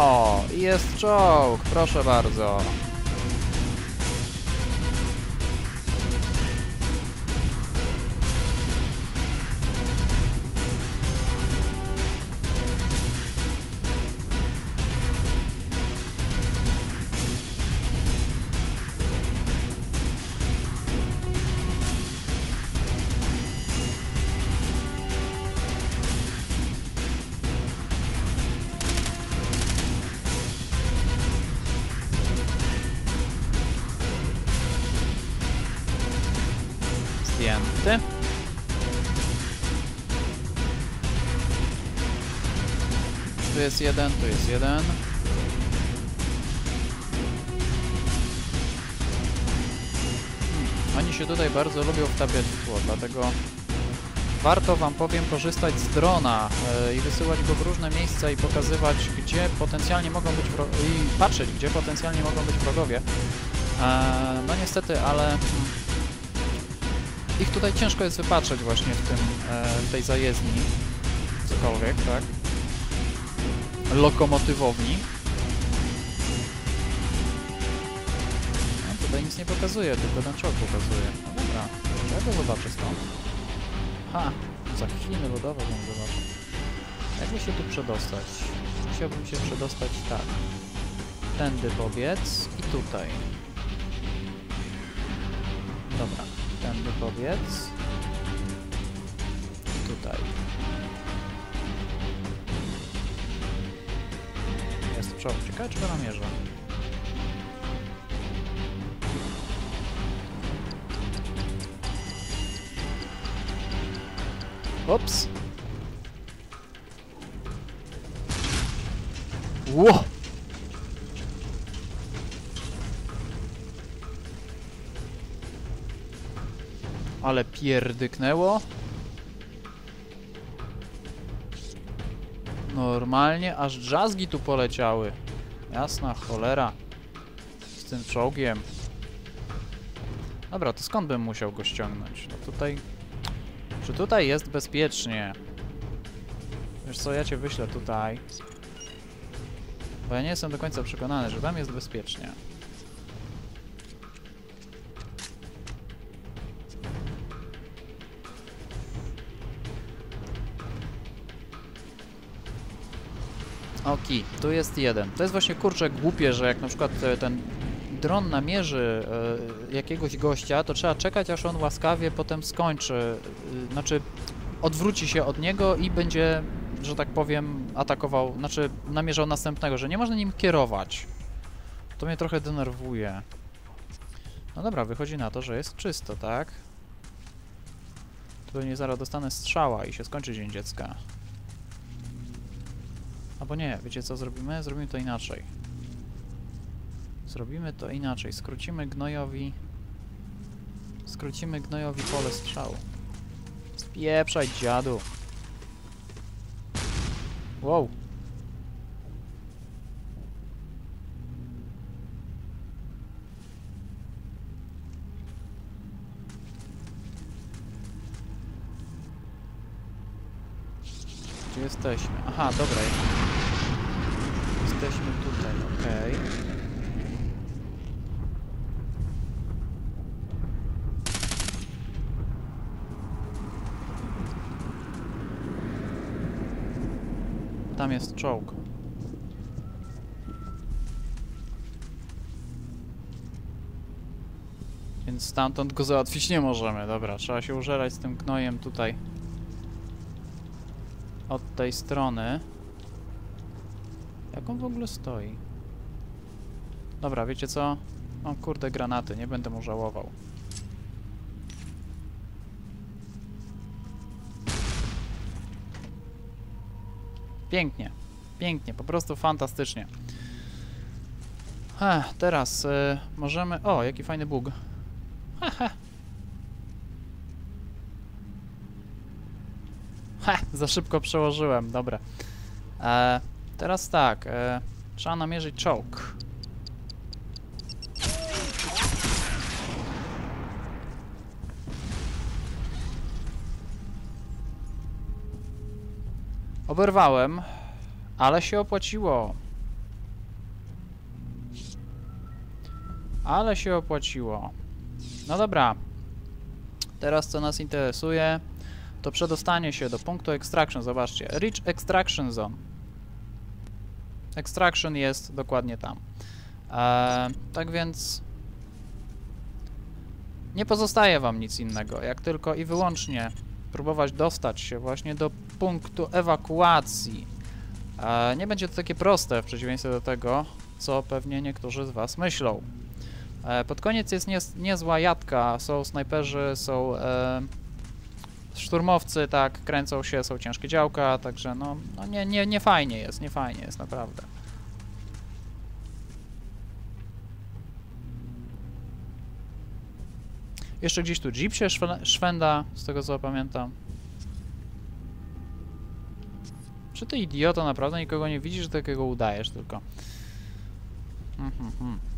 O, jest czołg, proszę bardzo. Zdjęty. Tu jest jeden, tu jest jeden. Hmm, Oni się tutaj bardzo lubią wtapiać w tło, dlatego warto wam powiem korzystać z drona e, i wysyłać go w różne miejsca i pokazywać, gdzie potencjalnie mogą być i patrzeć, gdzie potencjalnie mogą być wrogowie. E, no niestety, ale hmm, ich tutaj ciężko jest wypatrzeć właśnie w tym, e, tej zajezdni. Cokolwiek, tak? Lokomotywowni. No tutaj nic nie pokazuje, tylko ten czołg pokazuje. No dobra, czy ja go zobaczę stąd? Ha! Za Chiny lodowe bym zobaczył. Jakby się tu przedostać? Chciałbym się przedostać tak. Tędy pobiec i tutaj. Pobiec. Tutaj. Jest czołg. Ciekawe, czy go namierza. Ups. Ło! Ale pierdyknęło. Normalnie, aż drzazgi tu poleciały. Jasna cholera. Z tym czołgiem. Dobra, to skąd bym musiał go ściągnąć? No tutaj... Czy tutaj jest bezpiecznie? Wiesz co, ja cię wyślę tutaj. Bo ja nie jestem do końca przekonany, że tam jest bezpiecznie. Oki, tu jest jeden. To jest właśnie kurczę głupie, że jak na przykład e, ten dron namierzy e, jakiegoś gościa, to trzeba czekać aż on łaskawie potem skończy. e, znaczy odwróci się od niego i będzie, że tak powiem, atakował, znaczy namierzał następnego, że nie można nim kierować. To mnie trochę denerwuje. No dobra, wychodzi na to, że jest czysto, tak? Tu pewnie zaraz dostanę strzała i się skończy dzień dziecka. Albo nie, wiecie co zrobimy? Zrobimy to inaczej. Zrobimy to inaczej. Skrócimy gnojowi... Skrócimy gnojowi pole strzału. Spieprzaj, dziadu. Wow. Gdzie jesteśmy? Aha, dobra. Jesteśmy tutaj, okej. Tam jest czołg. Więc stamtąd go załatwić nie możemy. Dobra, trzeba się użerać z tym gnojem tutaj. Od tej strony. Jak on w ogóle stoi? Dobra, wiecie co? O kurde, granaty, nie będę mu żałował. Pięknie, pięknie, po prostu fantastycznie. Ech, teraz y, możemy... O, jaki fajny bóg. Hehe. Za szybko przełożyłem, dobra. E, teraz tak, e, trzeba namierzyć czołg. Oberwałem, ale się opłaciło. Ale się opłaciło. No dobra. Teraz co nas interesuje, to przedostanie się do punktu extraction. Zobaczcie, reach extraction zone. Extraction jest dokładnie tam. Eee, tak więc nie pozostaje wam nic innego, jak tylko i wyłącznie próbować dostać się właśnie do punktu ewakuacji. Eee, nie będzie to takie proste w przeciwieństwie do tego, co pewnie niektórzy z was myślą. E, Pod koniec jest niez, niezła jadka, są snajperzy, są e, szturmowcy, tak, kręcą się, są ciężkie działka, także no, no nie, nie, nie fajnie jest, nie fajnie jest, naprawdę. Jeszcze gdzieś tu jeep się szwe- szwenda, z tego co pamiętam. Czy ty idioto naprawdę nikogo nie widzisz, takiego udajesz tylko? Mhm, mhm.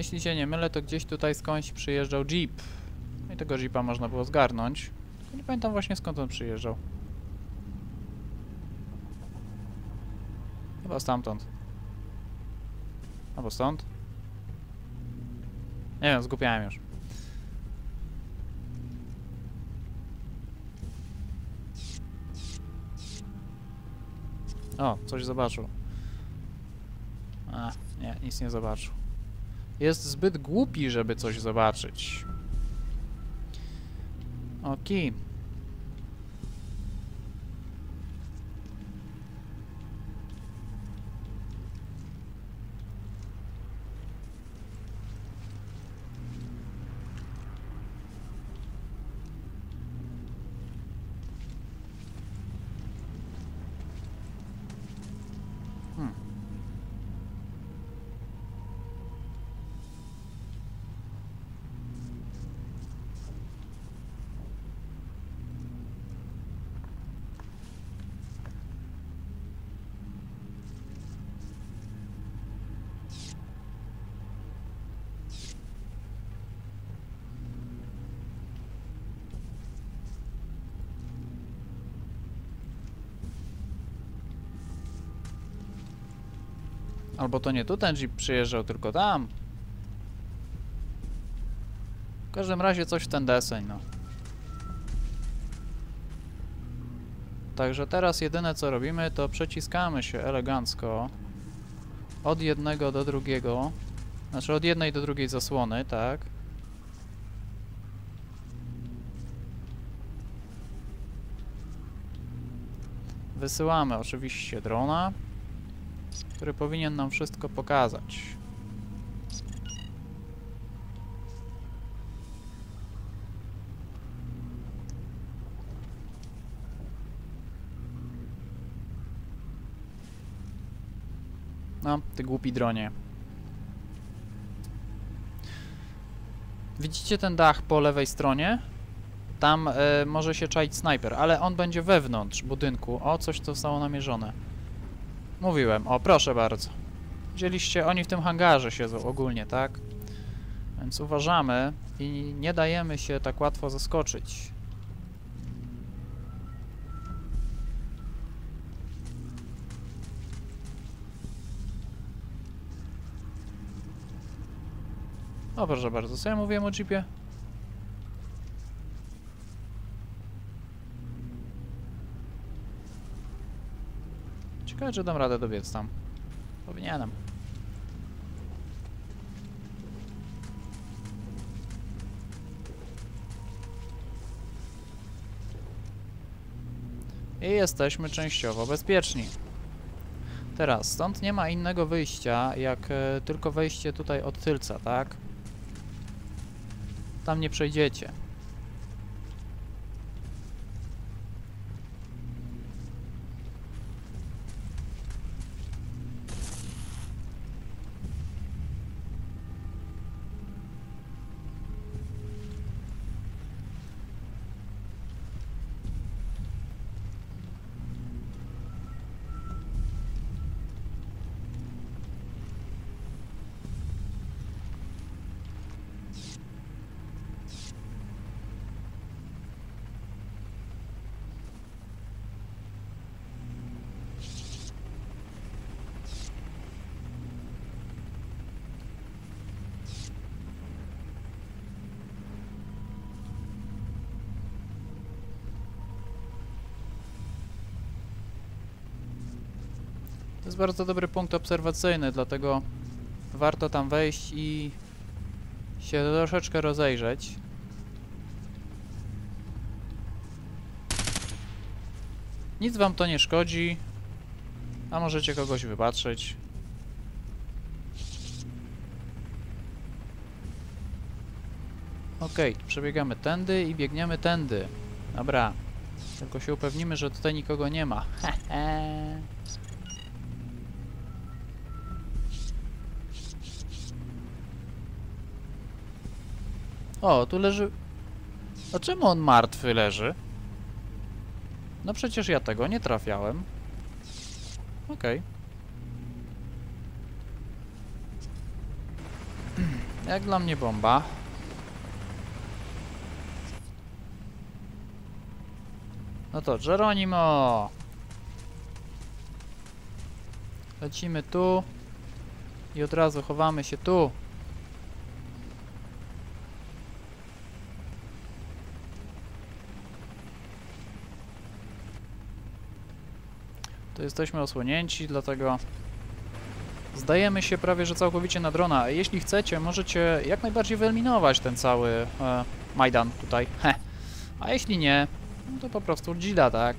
Jeśli się nie mylę, to gdzieś tutaj skądś przyjeżdżał jeep. No I tego jeepa można było zgarnąć. Tylko nie pamiętam właśnie skąd on przyjeżdżał. Chyba stamtąd. Albo stąd? Nie wiem, zgupiałem już. O, coś zobaczył. A, nie, nic nie zobaczył. Jest zbyt głupi, żeby coś zobaczyć. Okej. Hmm. Albo to nie tu ten jeep przyjeżdżał, tylko tam. W każdym razie coś w ten deseń, no. Także teraz jedyne co robimy, to przeciskamy się elegancko od jednego do drugiego. Znaczy od jednej do drugiej zasłony, tak. Wysyłamy oczywiście drona który powinien nam wszystko pokazać. No, ty głupi dronie. Widzicie ten dach po lewej stronie? Tam e, może się czaić snajper, ale on będzie wewnątrz budynku. O, coś to zostało namierzone. Mówiłem, o proszę bardzo. Widzieliście, oni w tym hangarze siedzą ogólnie, tak? Więc uważamy i nie dajemy się tak łatwo zaskoczyć. O proszę bardzo, co ja mówiłem o jeepie? Ciekawe, czy dam radę dobiec tam. Powinienem. I jesteśmy częściowo bezpieczni. Teraz, stąd nie ma innego wyjścia, jak e, tylko wejście tutaj od tylca, tak? Tam nie przejdziecie. Jest bardzo dobry punkt obserwacyjny, dlatego warto tam wejść i się troszeczkę rozejrzeć. Nic wam to nie szkodzi, a możecie kogoś wypatrzyć. Okej, przebiegamy tędy i biegniemy tędy. Dobra. Tylko się upewnimy, że tutaj nikogo nie ma. Hehe. O, tu leży... A czemu on martwy leży? No przecież ja tego nie trafiałem. Okej. Jak dla mnie bomba. No to Geronimo! Lecimy tu. I od razu chowamy się tu. To jesteśmy osłonięci, dlatego zdajemy się prawie że całkowicie na drona. Jeśli chcecie, możecie jak najbardziej wyeliminować ten cały e, Majdan tutaj. Heh. A jeśli nie, no to po prostu dzida, tak?